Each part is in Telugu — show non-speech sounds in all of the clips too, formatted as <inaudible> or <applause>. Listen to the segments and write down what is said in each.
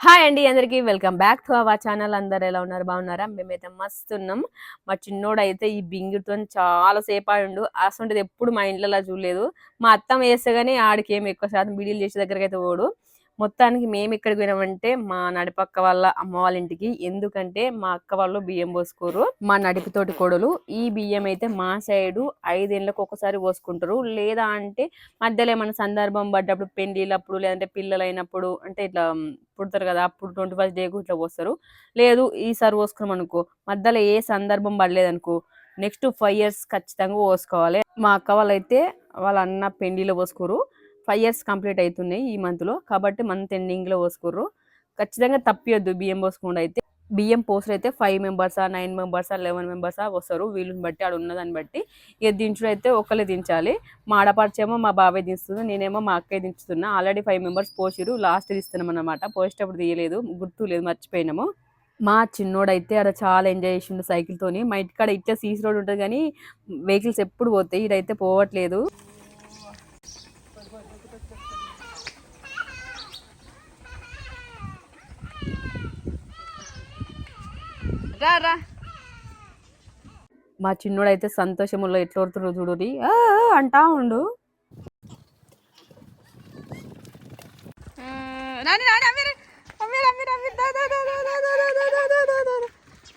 హాయ్ అండి అందరికి welcome back to our channel. అందరు ఎలా ఉన్నారు? బాగున్నారా? మేమైతే మస్తున్నాం. మా చిన్నోడు అయితే ఈ బింగితో చాలా సేపు ఆడిండు. అసలు ఎప్పుడు మా ఇంట్లో చూడలేదు. మా అత్తం వేస్తే గానీ ఆడికి ఏమి ఎక్కువ శాతం బిడీలు చేసే దగ్గరకైతే అయితే పోడు. మొత్తానికి మేము ఎక్కడికి పోయినామంటే మా నడిపక్క వాళ్ళ అమ్మ వాళ్ళ ఇంటికి. ఎందుకంటే మా అక్క వాళ్ళు బియ్యం పోసుకోరు మా నడిపితోటి కొడలు. ఈ బియ్యం అయితే మా సైడు ఐదేళ్ళకి ఒకసారి పోసుకుంటారు. లేదా అంటే మధ్యలో ఏమైనా సందర్భం పడ్డప్పుడు పెళ్ళిళ్ళప్పుడు లేదంటే పిల్లలు అయినప్పుడు అంటే ఇట్లా పుడతారు కదా అప్పుడు ట్వంటీ ఫస్ట్ డే ఇట్లా పోస్తారు. లేదు ఈసారి పోసుకున్నాం అనుకో మధ్యలో ఏ సందర్భం పడలేదు అనుకో నెక్స్ట్ ఫైవ్ ఇయర్స్ ఖచ్చితంగా పోసుకోవాలి. మా అక్క వాళ్ళైతే వాళ్ళ అన్న పెండిలో పోసుకోరు. ఫైవ్ ఇయర్స్ కంప్లీట్ అవుతున్నాయి ఈ మంత్లో. కాబట్టి మంత్ ఎండింగ్లో పోసుకోర్రు. ఖచ్చితంగా తప్పియొద్దు బియ్యం పోసుకుండా అయితే. బియ్యం పోసులు అయితే ఫైవ్ మెంబర్సా నైన్ మెంబర్సా లెవెన్ మెంబర్సా వస్తారు వీళ్ళని బట్టి ఆడ ఉన్నదాన్ని బట్టి. ఇక దించుడు అయితే ఒకళ్ళే దించాలి. మా ఆడపడిచేమో మా బాబాయ్ దించుతుంది నేనేమో మా అక్కయ్య దించుతున్నా. ఆల్రెడీ ఫైవ్ మెంబర్స్ పోసిరు లాస్ట్ తీస్తున్నాం అన్నమాట పోసేటప్పుడు తీయలేదు. గుర్తు లేదు మర్చిపోయినాము. మా చిన్నోడైతే అక్కడ చాలా ఎంజాయ్ చేసిండు సైకిల్తోని మా ఇంటికాడ ఇచ్చే సీసీ రోడ్ ఉంటుంది కానీ వెహికల్స్ ఎప్పుడు పోతాయి. ఇదైతే పోవట్లేదు. రా రా మా చిన్నోడైతే సంతోషములో ఎట్లా వరుతుండ్రో చూడురి అంటా ఉండు నాని నాని అమీర్ అమీర్ అమీర్ అమీర్ దా దా దా దా దా దా దా దా దా దా దా దా దా.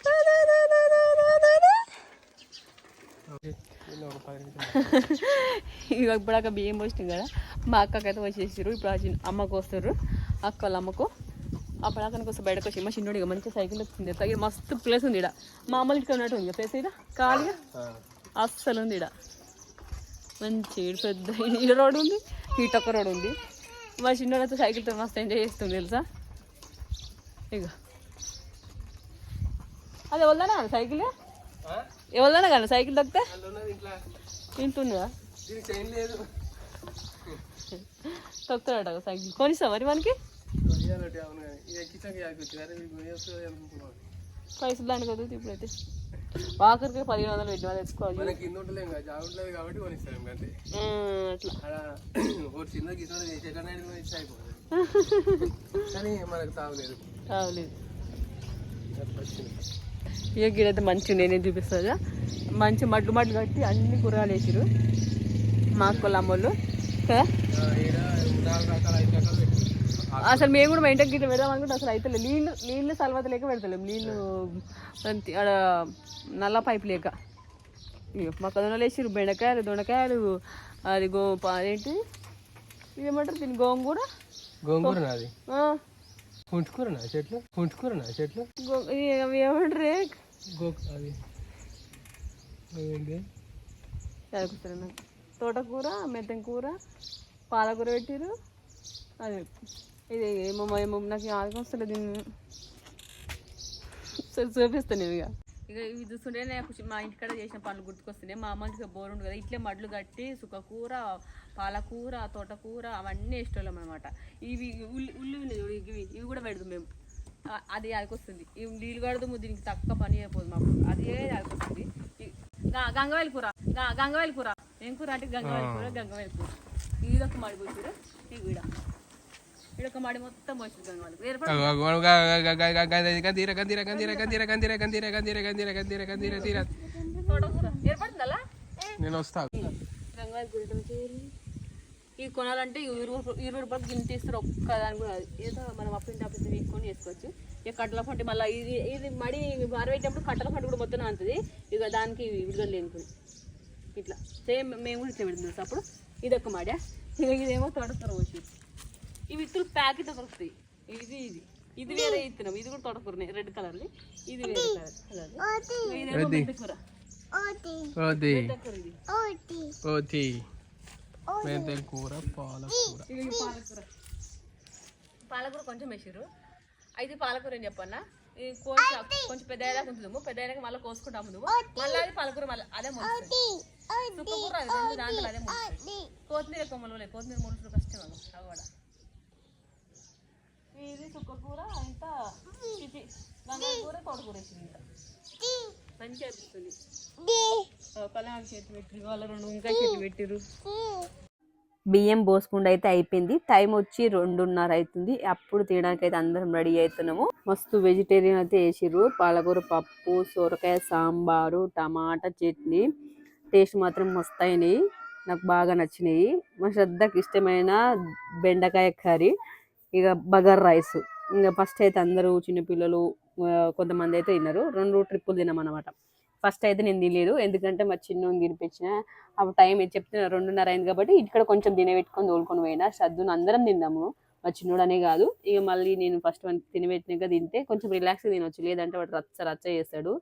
దా దా దా దా దా దా దా దా. ఇక ఇప్పుడు బియ్యం పోసినాం కదా మా అక్కకైతే వచ్చేసారు ఇప్పుడు అమ్మకు వస్తారు అక్క వాళ్ళ అమ్మకు అప్పుడు అక్కడికి వస్తే బయటకు వచ్చి మా చిన్నోడు ఇక మంచిగా సైకిల్ వచ్చింది తగిన మస్తు ప్లేస్ ఉంది ఇక్కడ మా అమ్మలు ఇంటికి ఉన్నట్టు ఉంది ప్లేస్ ఇక్కడ ఖాళీగా అస్సలు ఉంది ఇక్కడ మంచి పెద్ద <laughs> ఈడ రోడ్ ఉంది ఇటొక్క రోడ్ ఉంది. మా చిన్నోడు అయితే సైకిల్తో మస్తు ఎంజాయ్ చేస్తుంది తెలుసా? ఇక అది ఎవరిదానా సైకిల్? ఎవరిదానా కానీ సైకిల్ తగ్గితే ఇంటుందా తొక్కుతాడట సైకిల్. కొనిస్తా మరి మనకి పైసలు దానికి వద్దు ఇప్పుడైతే. వాకర్కి పదిహేను వందలు పెట్టిన వాళ్ళు తెచ్చుకోవాలి. మనకి కింద ఉంటలేం కదా జాబ్ ఉంటుంది కాబట్టి కొనిస్తాం అంతే. ఉమ్, అట్లా. ఒకటి చిన్న గిన్నె ఇస్తే అయిపోతుంది. <laughs> కానీ మనకు తాగలేదు వచ్చింది. ఇక గిడైతే మంచిగా నేనే చూపిస్తుందా మంచి మడ్లు మడ్లు కట్టి అన్ని కూరగాయలు వేసిరు మా అక్కల అమ్మోళ్ళు. కదా అసలు మేము కూడా మా ఇంటికి గిట్ల పెడదాం అనుకుంటే అసలు అయితే నీళ్ళు నీళ్ళు సలవత లేక పెడతలేం నీళ్ళు నల్ల పైపు లేక. మా కదనలు వేసిరు బెండకాయలు దొండకాయలు అది గో ఏంటి? ఇదేమంటారు దీని గోంగూర? గోంగూర నాది పుంచుకూర నా చెట్లు? పుంచుకూర నా చెట్లు ఏమంటారు? గో అది. చదువుకుతారు తోటకూర మెత్తం కూర పాలకూర పెట్టిరు అది. ఇది ఏమో ఏమో నాకు ఆగం వస్తలేదు దీన్ని సరే చూపిస్తాను ఇక ఇక ఇవి చూస్తుంటే నాకు మా ఇంటికాడ చేసిన పనులు గుర్తుకొస్తున్నాయి. మా అమ్మకి బోర్ ఉండదు కదా. ఇట్లే మడ్లు కట్టి సుఖకూర పాలకూర తోటకూర అవన్నీ ఇష్టం అనమాట ఇవి ఉల్లి ఉల్లి ఉన్నాయి ఇవి ఇవి కూడా పెడదాం మేము. అది అదికొస్తుంది ఇవి నీళ్ళు కడదాము దీనికి తక్కువ పని అయిపోదు మాకు. అదే అదికొస్తుంది ఈ- కూర. గ- కూర. ఏం కూర అంటే గంగవాయల కూర గంగవాయల కూర. ఇదొక మడి కూర ఇవి కూడా. నేను వస్తా ఇది కొనాలంటే ఇరవై రూపాయలు రూపాయలకి గింత ఇస్తారు ఒక్కదాని కూడా ఏదో మనం అప్పింటి అప్పింటి తీసుకొని వేసుకోవచ్చు ఇక కట్టల పంట మళ్ళీ ఇది ఇది మడి ఆరబెట్టేటప్పుడు కట్టల పంట కూడా మొత్తం అంతది ఇక దానికి విడుదల లేనుకుని ఇట్లా సేమ్ మేము కూడా ఇట్లా పెడుతుంది అప్పుడు ఇది ఒక మాడ ఇక ఇదేమో తోటకూర వచ్చి ఈ విత్తులు ప్యాకెట్ దొరుకుతాయి ఇది ఇది. ఇది వేరే ఇస్తున్నాం ఇది కూడా తోటకూరనే. రెడ్ కలర్ది. ఇది వేరే కలర్. కలర్ ఇది కూర. పాలకూర. పాలకూర. పాలకూర కొంచెం వేసిర్రు. అయితే పాలకూర ఏం చెప్పన్నా? ఈ కోసి కొంచెం పెద్ద అయ్యాక ఉంచుదాము పెద్ద అయ్యాక మళ్ళీ కోసుకుంటా ముందు మళ్ళీ అది పాలకూర మళ్ళీ అదే రెండు దాంట్లో అదే మొలుస్తుంది కొత్తిమీర మొలవలేదు కొత్తిమీర మొలుసుడు కష్టం అవ్వడ ఇది సుక్కకూర ఇంత ఇది వేసింది ఇంత. మంచిగా అనిపిస్తుంది కళ్యాణ చెట్టు పెట్టిరు వాళ్ళ రెండు ఇంకా చెట్టు పెట్టిరు. బియ్యం పోసుకుండా అయితే అయిపోయింది. టైం వచ్చి రెండున్నర అవుతుంది. అప్పుడు తినడానికి అయితే అందరం రెడీ అవుతున్నాము. మస్తు వెజిటేరియన్ అయితే వేసిర్రు. పాలకూర పప్పు సొరకాయ సాంబారు టమాటా చట్నీ. టేస్ట్ మాత్రం మస్తు అయినాయి. నాకు బాగా నచ్చినాయి. మా శ్రద్ధకి ఇష్టమైన బెండకాయ కర్రీ. ఇక బగర్ రైస్. ఇంకా ఫస్ట్ అయితే అందరూ చిన్నపిల్లలు కొంతమంది అయితే తిన్నారు రెండు ట్రిప్పులు తినమన్నమాట ఫస్ట్ అయితే నేను తినలేదు. ఎందుకంటే మా చిన్న తినిపించిన. అప్పుడు టైం చెప్తున్నా రెండున్నర అయింది కాబట్టి ఇక్కడ కొంచెం తినబెట్టుకొని తోలుకొని పోయినా. శ్రద్ధను అందరం తిందాము మా చిన్నోడనే కాదు. ఇక మళ్ళీ నేను ఫస్ట్ వన్ తినబెట్టినాక తింటే కొంచెం రిలాక్స్గా తినొచ్చు. లేదంటే వాడు రచ్చ రచ్చ చేస్తాడు.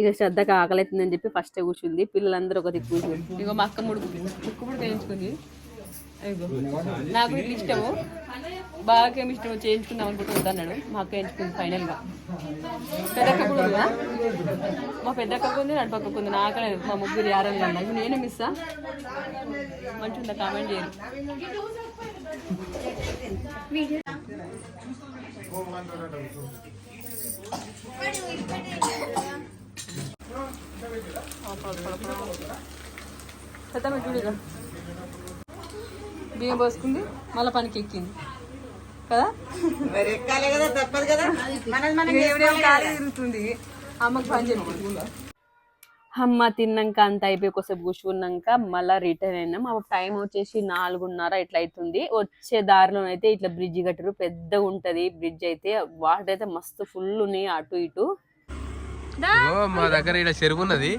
ఇక శ్రద్ధకి ఆకలి చెప్పి ఫస్ట్ కూర్చుంది. పిల్లలందరూ ఒక దిక్కు కూర్చుంది ఇక మా అక్క ముడుకు ముక్కు ముడుకు వేయించుకుంది. నాకు ఇష్టము. బాగా కెమిస్ట్రీ చేయించుకుందాం అనుకుంటూ వద్దన్నాడు మా అక్క వేయించుకుంది ఫైనల్గా పెద్దక్క కూడా ఉందా? మా పెద్దక్క ఉంది నడు ఉంది. నాకు మా ముగ్గురు యారని అన్నా నేనే మిస్సా ఉందా కామెంట్ చేయండి పెద్ద బియ్యం పోసుకుంది మళ్ళీ పనికి ఎక్కింది. కదా? మరి ఎక్కాలి కదా తప్పదు కదా. మనది మనం దేవుడేమో ఖాళీ తిరుగుతుంది అమ్మకి పని చెప్పుకుంది అమ్మ తిన్నాక అంత అయిపోయి కొద్దిసేపు కూర్చున్నాక మళ్ళీ రిటర్న్ అయినాం. అప్పుడు టైం వచ్చేసి నాలుగున్నర ఇట్లా అవుతుంది వచ్చే దారిలో అయితే ఇట్లా బ్రిడ్జ్ కట్టారు పెద్దగా ఉంటది బ్రిడ్జ్ అయితే. వాటర్ అయితే మస్తు ఫుల్ ఉన్నాయి అటు ఇటు. ఓ మా దగ్గర ఇక్కడ చెరువు ఉన్నది.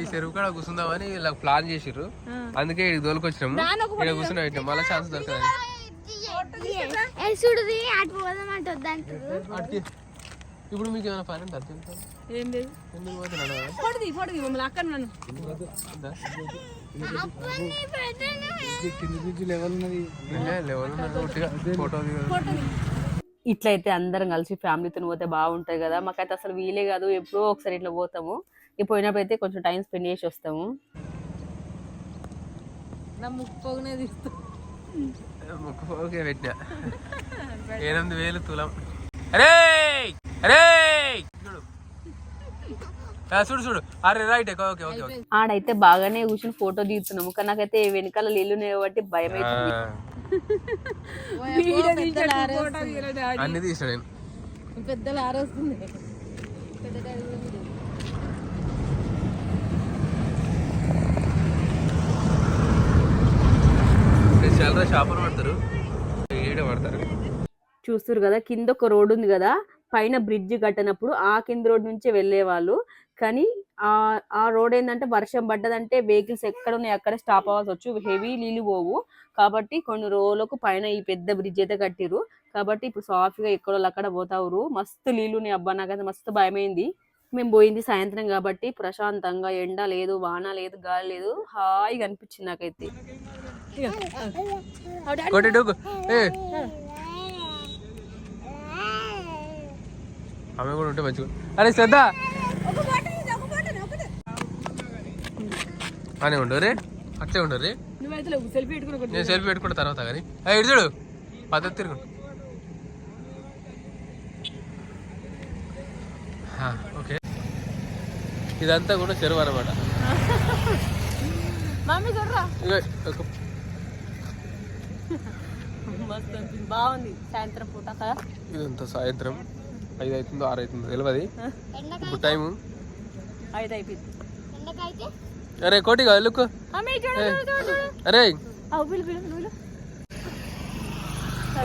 ఈ చెరువు కాడ కూర్చుందామని ఇలా ప్లాన్ చేసిర్రు. అందుకే ఇక్కడ దోలుకొచ్చినాము ఇక్కడ కూర్చున్నా పెట్టినాం మళ్ళీ ఛాన్స్ దొరకదు. చూడుది అటు పోదాం అటు వద్దంటారు అటుకి ఇప్పుడు మీకు ఏమైనా పని ఉందా? ఏం లేదు. ఎందుకు పోతున్నాడు పొడిది పొడిది మమ్మల్ని అక్కడ నన్ను ఫోటో ఇట్లయితే అందరం కలిసి ఫ్యామిలీతో పోతే బాగుంటది కదా. మాకైతే అసలు వీలే కాదు ఎప్పుడో ఒకసారి ఇట్లా పోతాము. ఇక పోయినప్పుడు అయితే కొంచెం టైం స్పెండ్ చేసి వస్తాము. నా ముప్పగునే తీస్తూ. ఓకే పెట్టినా. <laughs> ఎనిమిది వేలు తులం. అరే అరే చూడు. చూడు అరే రైట్ ఓకే ఓకే ఓకే. ఆడైతే బాగానే కూర్చుని ఫోటో దిగుతున్నాము కానీ నాకైతే వెనకాల నీళ్ళు కాబట్టి భయం అవుతుంది అన్ని తీసాడు నేను. పెద్దలు ఆరోస్తుంది చాలా పడతారు ఏడే పడతారు చూస్తారు కదా కింద ఒక రోడ్ ఉంది కదా పైన బ్రిడ్జ్ కట్టినప్పుడు ఆ కింద రోడ్ నుంచే వెళ్ళేవాళ్ళు. కానీ ఆ ఆ రోడ్ ఏంటంటే వర్షం పడ్డదంటే వెహికల్స్ ఎక్కడ ఉన్నాయి అక్కడ స్టాప్ అవ్వాల్సి వచ్చు హెవీ నీళ్ళు పోవు. కాబట్టి కొన్ని రోజులకు పైన ఈ పెద్ద బ్రిడ్జ్ అయితే కట్టిరు కాబట్టి ఇప్పుడు సాఫీగా ఎక్కడో అక్కడ పోతావురు. మస్తు నీళ్ళు ఉన్నాయి. అబ్బా నాకైతే మస్తు భయమైంది. మేము పోయింది సాయంత్రం కాబట్టి ప్రశాంతంగా ఎండ లేదు వాన లేదు గాలి లేదు హాయిగా అనిపించింది నాకైతే. కొట్టి డూకు ఆమె కూడా ఉంటే మంచిగా అరే శ్రద్ధ అని ఉండు రే అట్లే ఉండు రే నేను సెల్ఫీ పెట్టుకున్న తర్వాత కానీ. ఇటు చూడు. పద్ధతి తిరుగు. ఓకే. ఇదంతా కూడా చెరువు అనమాట <laughs> మమ్మీ చూడరా ఇగో, ఒక మస్తు అనిపించింది. బాగుంది. సాయంత్రం పూట కదా? ఇదంతా సాయంత్రం. ఐదు అవుతుందో ఆరు అవుతుందో తెలియదు ఇప్పుడు టైము? ఐదు అయిపోయింది. అరే కోటిగా లుక్. అరే.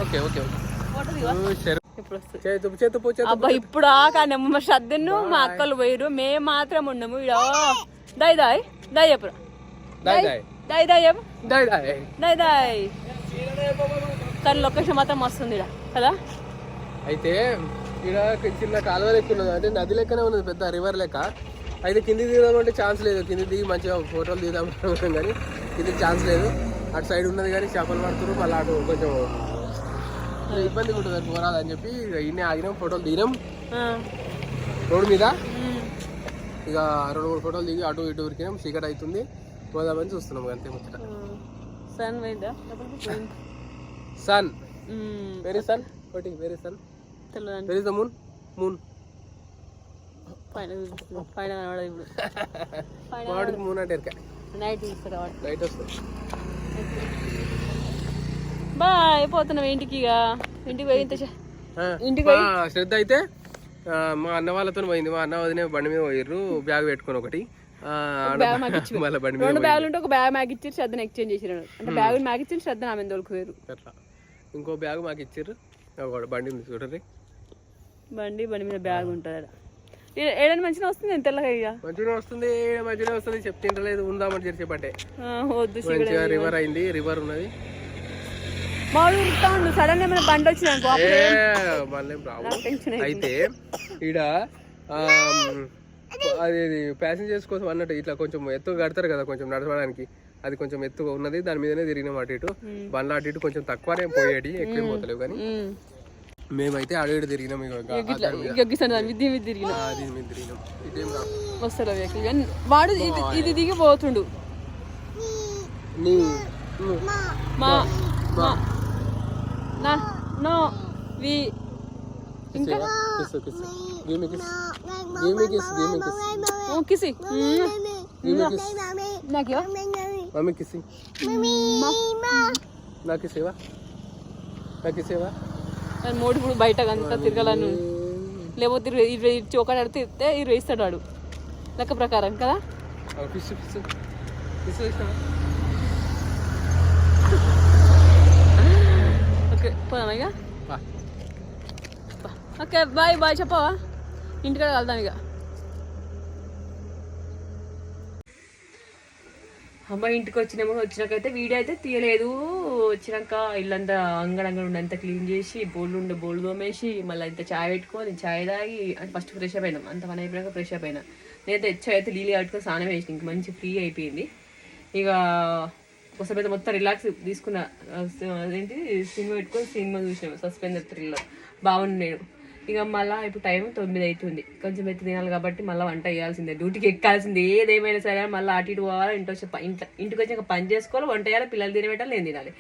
ఓకే ఓకే ఇప్పుడు అబ్బా మా శ్రద్ధను మా అక్కలు పోయిరు మేము మాత్రం ఉండము ఇడ దాయ్ దాయ్. దాయ్ చెప్పురా దాయ్ దాయ్. దాయ్ దాయ్ దాయ్. దాయ్ దాయ్. కానీ లొకేషన్ మాత్రం మస్తుంది ఇడ కదా? అయితే ఇక్కడ చిన్న కాలువ లెక్క ఉన్నది. అంటే నది లెక్కనే ఉన్నది పెద్ద రివర్ లెక్క. అయితే కింది దిగుదాం అంటే ఛాన్స్ లేదు. కింది దిగి మంచిగా ఫోటోలు దిగుదాం అనుకున్నాం కానీ కిందికి ఛాన్స్ లేదు. అటు సైడ్ ఉన్నది కానీ చేపలు పడుతున్నారు మళ్ళీ అటు కొంచెం ఇబ్బందిగా ఉంటుంది అటు పోరాదు అని చెప్పి ఇన్నే ఆగినాం ఫోటోలు దిగినాం. రోడ్డు మీద. ఇక రెండు మూడు ఫోటోలు దిగి అటు ఇటు ఉరికినాం చీకటి అవుతుంది. పోదామని చూస్తున్నాం అంతే ముచ్చట. సన్ పోయిందా? సన్. వెరీ సన్ ఒకటి very sun very the moon moon పైన కనబడదు ఇప్పుడు. <laughs> వాడికి మూన్ అంటే ఎరక నైట్ కాబట్టి లైట్ వస్తుంది. బాయ్ పోతున్నాం ఇంటికి ఇక. ఇంటికి పోయి ఇంటికి శ్రద్ధ అయితే మా అన్న వాళ్ళతో పోయింది. మా అన్న వదిన బండి మీద పోయిర్రు బ్యాగ్ పెట్టుకొని ఒకటి. రెండు బ్యాగులు ఉంటే ఒక బ్యాగ్ మ్యాగ్ ఇచ్చి శ్రద్ధను ఎక్స్చేంజ్ చేసినాడు అంటే బ్యాగ్ మ్యాగ్ ఇచ్చి శ్రద్ధ ఆమె అట్లా. ఇంకో బ్యాగ్ మాకు ఇచ్చిర్రు. ఒకటి బండి ఉంది చూడండి. బండి బండి మీద బ్యాగ్ ఉంటుంది ఏడని మంచిగా వస్తుంది నేను తెల్లగా ఇక? మంచిగా వస్తుంది మంచిగా వస్తుంది చెప్తింటలేదు ఉందామని చెప్పంటే. వద్దు సి- మంచిగా రివర్ అయింది రివర్ ఉన్నది. మా ఊరు ఉరుకుతా ఉండు సడన్ ఏమైనా బండి వచ్చింది అయితే ఈడ అది ప్యాసింజర్స్ కోసం అన్నట్టు ఇట్లా కొంచెం ఎత్తు కడతారు కదా కొంచెం నడవడానికి. అది కొంచెం ఎత్తుగా ఉన్నది దాని మీదనే తిరిగినాం అటు ఇటు బండ్లు అటు ఇటు కొంచెం తక్కువనే పోయేది ఎక్కువ పోతలేవు కానీ. మేమైతే అటు ఇటు తిరిగినాం వాడు ఇది ఇది దిగి పోతుండు. మా నా నో వి ఇంకా. ఓ కిసి. నాకే మమ్మీ kissing. నా kiss ఇవ్వా? నా kiss ఇవ్వా? మోడి ఇప్పుడు బయట అంతా తిరగాలను లేకపోతే ఇరవై ఇచ్చి ఒకటి అడిగితే ఇస్తే ఇరవై ఇస్తాడు వాడు లెక్క ప్రకారం కదా? ఓకే పోదామా ఇక. ఓకే బాయ్ బాయ్ చెప్పవా ఇంటికాడ వెళ్దాం ఇక అమ్మ ఇంటికి వచ్చినాము వచ్చినాకైతే వీడియో అయితే తీయలేదు. వచ్చినాక ఇల్లంతా అంగడంగా ఉండి అంతా క్లీన్ చేసి బోళ్ళు ఉండే బోళ్ళు తోమేసి మళ్ళీ ఇంత చాయ్ పెట్టుకొని చాయ్ తాగి ఫస్ట్ ఫ్రెష్ అప్ అయినాం. అంత పని అయిపోయాక ఫ్రెష్ అప్ అయినా. నేనైతే చాయ్ అయితే నీళ్ళు కట్టుకొని స్నానం వేసిన ఇంక మంచి ఫ్రీ అయిపోయింది. ఇక ఒకసారి మొత్తం రిలాక్స్ తీసుకున్న. అదేంటి? సినిమా పెట్టుకొని సినిమా చూసినాము సస్పెండ్ థ్రిల్లర్. బాగుంది నేను ఇక మళ్ళీ ఇప్పుడు టైం తొమ్మిది అవుతుంది కొంచెం ఎత్తి తినాలి కాబట్టి మళ్ళీ వంట చేయాల్సిందే. డ్యూటీకి ఎక్కాల్సిందే. ఏదేమైనా సరే మళ్ళీ అటు ఇటు పోవాలి ఇంటి వచ్చి ఇంట్లో ఇంటికి వచ్చి పని చేసుకోవాలి వంట చేయాలి పిల్లలు తినబెట్టాలి నేను తినాలి.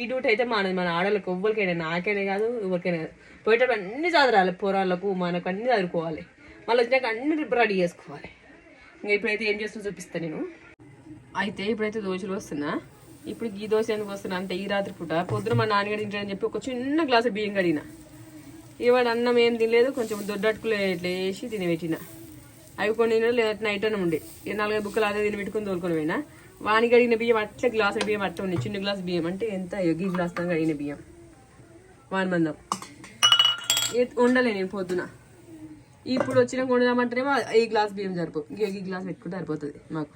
ఈ డ్యూటీ అయితే మన మన ఆడవాళ్ళకి ఎవ్వరికైనా నాకైనా కాదు ఎవరికైనా కాదు. పోయేటప్పుడు అన్ని చదరాలి పోరాళ్ళకు మనకు అన్ని చదువుకోవాలి. మళ్ళీ వచ్చినాక అన్ని రెడీ చేసుకోవాలి. ఇంకా ఇప్పుడైతే ఏం చేస్తుందో చూపిస్తాను నేను. అయితే ఇప్పుడైతే దోశలు వస్తున్నా. ఇప్పుడు ఈ దోశ ఎందుకు వస్తున్నా అంటే ఈ రాత్రి పూట పొద్దున మా నాన్నగారి ఇంటి అని చెప్పి ఒక చిన్న గ్లాసు బియ్యం కడిగినా. ఇవాడు అన్నం ఏం తినలేదు కొంచెం దొడ్డట్టుకులు ఇట్లా వేసి తినబెట్టిన అవి కొన్ని లేదంటే నైట్ అన్నం ఉండే. ఈ నాలుగైదు బుక్కలు అదే తినబెట్టుకుని తోలుకొని పోయినా. వానికి కడిగిన బియ్యం అట్లా గ్లాసుల బియ్యం అట్లా ఉన్నాయి చిన్న గ్లాస్ బియ్యం. అంటే ఎంత ఎగ్గి గ్లాస్తో కడిగిన బియ్యం. వాని మందం. ఏ- ఉండలే నేను పొద్దున. ఇప్పుడు వచ్చిన కొండదామంటేనేమో ఈ గ్లాస్ బియ్యం సరిపో ఇంక ఈ గ్లాస్ పెట్టుకుంటే సరిపోతుంది మాకు.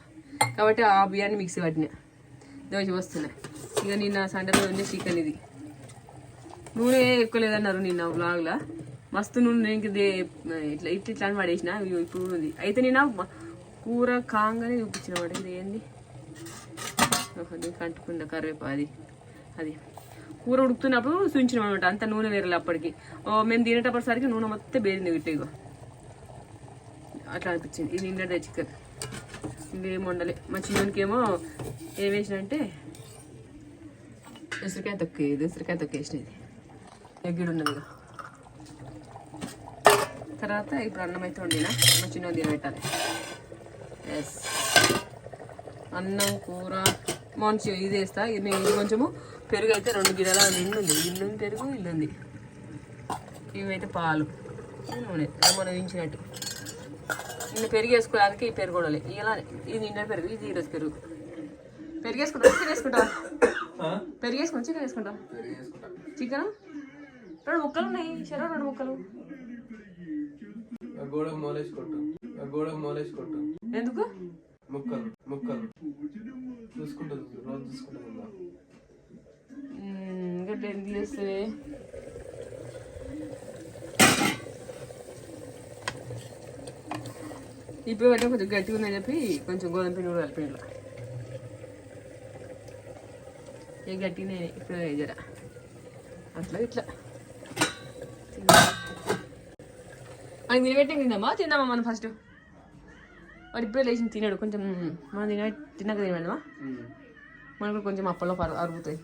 కాబట్టి ఆ బియ్యాన్ని మిక్సీ పట్టిన. దోశ వస్తున్నాయి ఇక నిన్న సండే ఉండే చికెన్ ఇది. నూనె ఎక్కువ లేదన్నారు నిన్న బ్లాగ్లా మస్తు నూనె ఇంక ఇట్లా ఇట్లా ఇట్లా అని పడేసిన. ఇగో ఇప్పుడు ఉంది అయితే నేను కూర కాంగానే చూపించిన వాడు. ఇది ఏంది? ఓహో, దీనికి కరివేపా అది. అది. కూర ఉడుకుతున్నప్పుడు చూపించినాం అనమాట. అంత నూనె వేరలే అప్పటికి. ఓ మేము తినేటప్పటిసరికి నూనె మొత్తం బేరింది ఇట్లా అట్లా అనిపించింది. ఇది నిన్నదే చికెన్. ఇంకేం వండలే. మా చిన్నకి ఏం వేసినంటే ఉసిరికాయ తొక్కే ఇది ఉసిరికాయ తొక్కేసినది. ఎగ్గిడు ఉన్నది. తర్వాత ఇప్పుడు అన్నం అయితే వండినా. మా చిన్న తినబెట్టాలి ఎస్ అన్నం కూర మంచి ఇది వేస్తా. ఇది నేను కొంచెము పెరుగు అయితే రెండు గిన్నెల నిండు ఉంది ఇల్లు పెరుగు ఇల్లు ఉంది. ఇవైతే పాలు. ఇది నూనె. మనం ఉంచినట్టు నిన్న పెరుగు వేసుకోవడానికి ఈ పెరుగు కూడా ఇలా ఇది నిన్న పెరుగు ఇది ఈరోజు పెరుగు. పెరుగు వేసుకుంటా చికెన్ వేసుకుంటా పెరుగు వేసుకుంటా చికెన్ వేసుకుంటా. చికెన్? రెండు ముక్కలు ఉన్నాయి. చెరో రెండు ముక్కలు. గోడకు మోలేసి కొట్టు. గోడకు మోలేసి కొట్టు. ఎందుకు? ముక్కలు ముక్కలు. చూసుకుంటుంది రోజు చూసుకుంటుంది ఇంకా టెన్ చేస్తే ఇప్పుడు పెట్టే కొంచెం గట్టిగా ఉందని చెప్పి కొంచెం గోధుమ పిండి కూడా కలిపి ఏ గట్టిగానే ఇప్పుడు జర అట్లా ఇట్లా. అది నిలబెట్టి తిందామా? తిందామా మనం ఫస్ట్ వాడు ఇప్పుడే లేచి తినాడు కొంచెం మనం తిన తిన్నాక తినమా మనకు కొంచెం అప్పలో పరు అరుగుతాయి.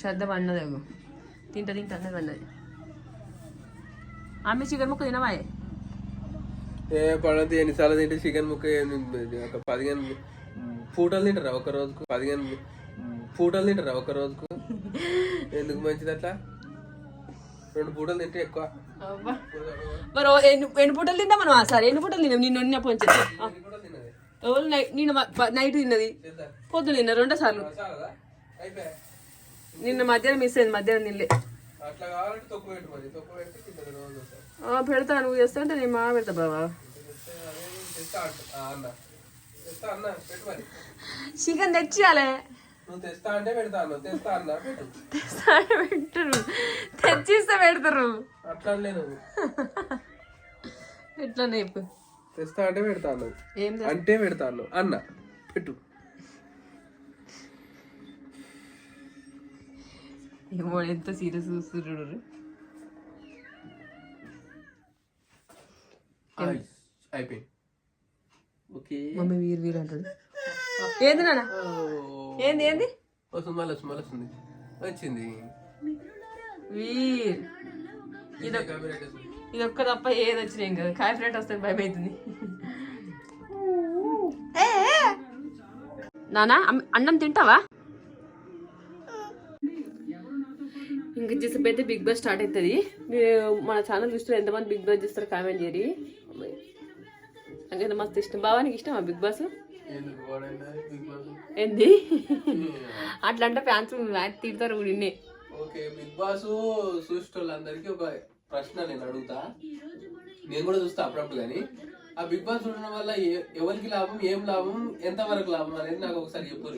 శ్రద్ధ పడినది అవి తింటా తింటా అన్నది పడినది ఆమె చికెన్ ముక్క తినవా? ఏ పడదు ఎన్నిసార్లు తింటే చికెన్ ముక్క ఒక పదిహేను పూటలు తింటారా ఒక రోజుకు? పదిహేను పూటలు తింటారా ఒక రోజుకు? ఎందుకు మంచిది అట్లా? రెండు పూటలు తింటే ఎక్కువ. మరి ఎన్ని ఎన్ని పూటలు తిందా మనం? సరే ఎన్ని పూటలు తిన్నాం? నిన్ను నిన్న తిన్నది ఎవరు నైట్ నిన్న నైట్ తిన్నది? పొద్దున తిన్న రెండో సార్లు. నిన్న మధ్యాహ్నం మిస్ అయింది మధ్యాహ్నం నిల్లే అట్లా కావాలంటే తొక్కు పెట్టు మరి తొక్కు పెట్టి తిన్నది రోజు ఒకసారి. ఆ, పెడతా నువ్వు చేస్తా అంటే నేను మా పెడతా బావా. చికెన్ తెచ్చియాలే. నువ్వు తెస్తా అంటే పెడతా అన్న తెస్తా అన్న పెట్టు. తెస్తా అంటే పెట్టరు. తెచ్చిస్తే పెడతారు. అట్లా నువ్వు. ఎట్లా చెప్పు. తెస్తా అంటే పెడతా అన్నావు. ఏం తె- అంటే పెడతా అన్నావు. అన్న పెట్టు. ఏమో ఎంత సీరియస్ చూస్తున్నారు అయిపోయింది. ఓకే. మమ్మీ వీరు వీరు అంటాడు ఏంది నాన్న? ఏంది ఏంది? వస్తుంది మళ్ళీ వస్తుంది మళ్ళీ వస్తుంది వచ్చింది. వీర్. ఇది ఇది ఒక్క తప్ప ఏది వచ్చినాయి కదా. కాయ ఫ్రెండ్ వస్తే భయం అవుతుంది. నానా అమ్- అన్నం తింటావా? ఇంక చేసేపు అయితే బిగ్ బాస్ స్టార్ట్ అవుతుంది. మీరు మన ఛానల్ చూస్తే ఎంతమంది బిగ్ బాస్ చూస్తారో కామెంట్ చేయరి నాకైతే మస్తు ఇష్టం. బావానికి ఇష్టమా బిగ్ బాస్? ఏంది? <laughs> అట్లా అంటే ఫ్యాన్స్ తిడతారు నిన్నే. ఓకే బిగ్ బాస్ చూసేటోళ్ళందరికీ ఒక ప్రశ్న నేను అడుగుతా. నేను కూడా చూస్తా అప్పుడప్పుడు కానీ ఆ బిగ్ బాస్ చూడడం వల్ల ఎవరికి లాభం ఏం లాభం ఎంత వరకు లాభం అనేది నాకు ఒకసారి చెప్పు.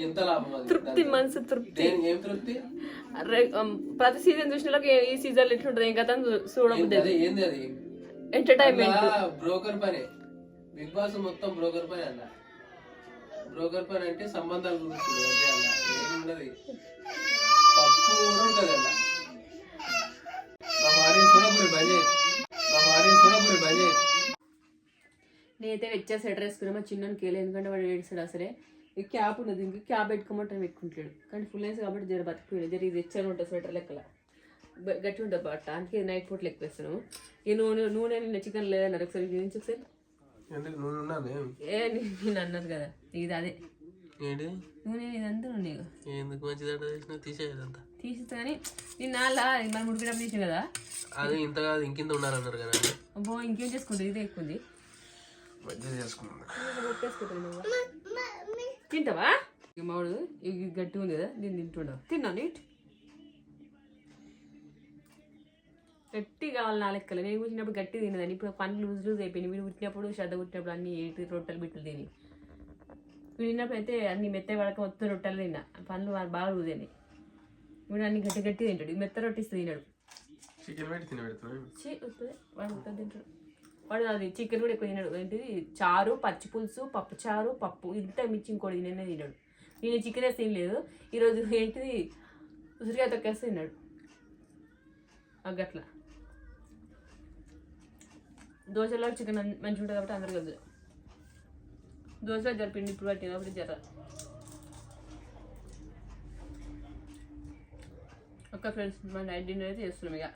ఎంత లాభం తృప్తి మనసు తృప్తి. ఏం తృప్తి? ప్రతి సీజన్ చూసిన ఈ సీజన్ ఎట్లుంటది? ఇంకా చూడబుద్ది ఏంది అది? ఎంటర్టైన్మెంట్ బ్రోకర్ పనే. బిగ్ బాస్ మొత్తం బ్రోకర్ పని అన్న. బ్రోకర్ పని అంటే సంబంధాల గురించి అంటే అన్న. ఏముండదు. పప్పు కూడా ఉంటుంది అన్న మా మాడే చూడకూరి బంద్ మా మాడే చూడకూరి బంద్ చేయి. నేనైతే వెచ్చా స్వెటర్ వేసుకున్నా మా చిన్నకి కేలే ఎందుకంటే వాడు ఏడుస్తాడు అసలే. ఈ క్యాప్ ఉన్నది ఇంక క్యాప్ పెట్టుకోమంటే పెట్టుకుంటాడు కానీ ఫుల్ వేసి కాబట్టి జర బతికిపోయాడు జర ఇది తెచ్చాను ఉంటుంది స్వెటర్ లెక్కల. గట్టి ఉంటుంది బట్ట అందుకే నైట్ పూట లెక్క వేస్తాను. ఈ నూనె నూనె నిన్న చికెన్ లేదన్నారు. ఒకసారి ఇది నుంచి ఒకసారి. ఎందుకు? నువ్వు ఉన్నాను ఏ నేను అన్నారు కదా. ఇది అదే. ఏంటి? నూనె ఇదంతా నూనె. ఎందుకు మంచిదట చేసిన తీసేదంతా తీసిస్తా కానీ నిన్న అలా మనం ఉడికినప్పుడు తీసిన కదా. అది ఇంత కాదు ఇంకింత ఉన్నారన్నారు కదా. అబ్బో ఇంకేం చేసుకుంటుంది ఇదే ఎక్కువ ఉంది మంచిగా చేసుకున్నాను తింటావా? మామిడు ఇది గట్టి ఉంది కదా దీన్ని తింటుండవు తిన్నా నీట్? గట్టి కావాలి నా లెక్కలు. నేను కూర్చున్నప్పుడు గట్టి తినదని. ఇప్పుడు పనులు లూజ్ లూజ్ అయిపోయినాయి. వీడు పుట్టినప్పుడు శ్రద్ధ పుట్టినప్పుడు అన్ని ఏటి రొట్టెలు బిట్టలు తిని. తిన్నప్పుడు అయితే అన్ని మెత్త పడక మొత్తం రొట్టెలు తిన్నా. పనులు బాగా లూజ్ అయినాయి. వీడు అన్ని గట్టి గట్టి తింటాడు. మెత్త రొట్టిస్తే తిన్నాడు చికెన్ పెట్టి తిని పెడుతున్నాను చీ వస్తుంది వాడు ఉత్తది తింటాడు. వాడు అది చికెన్ కూడా ఎక్కువ తినాడు. ఏంటిది? చారు పచ్చి పులుసు పప్పు చారు పప్పు. ఇంత మించి ఇంకోటి తినే తినాడు. నేను చికెన్ వేస్తే తినలేదు. ఈరోజు ఏంటిది? ఉసిరికాయ తొక్కేస్తే తిన్నాడు అది అట్లా దోశలో చికెన్ మంచిగా ఉంటుంది కాబట్టి అందరికి వద్దు దోశలో జరిపిండి ఇప్పుడు పట్టింది కాబట్టి జర. ఓకే ఫ్రెండ్స్ మన నైట్ డిన్నర్ అయితే చేస్తున్నాం ఇక.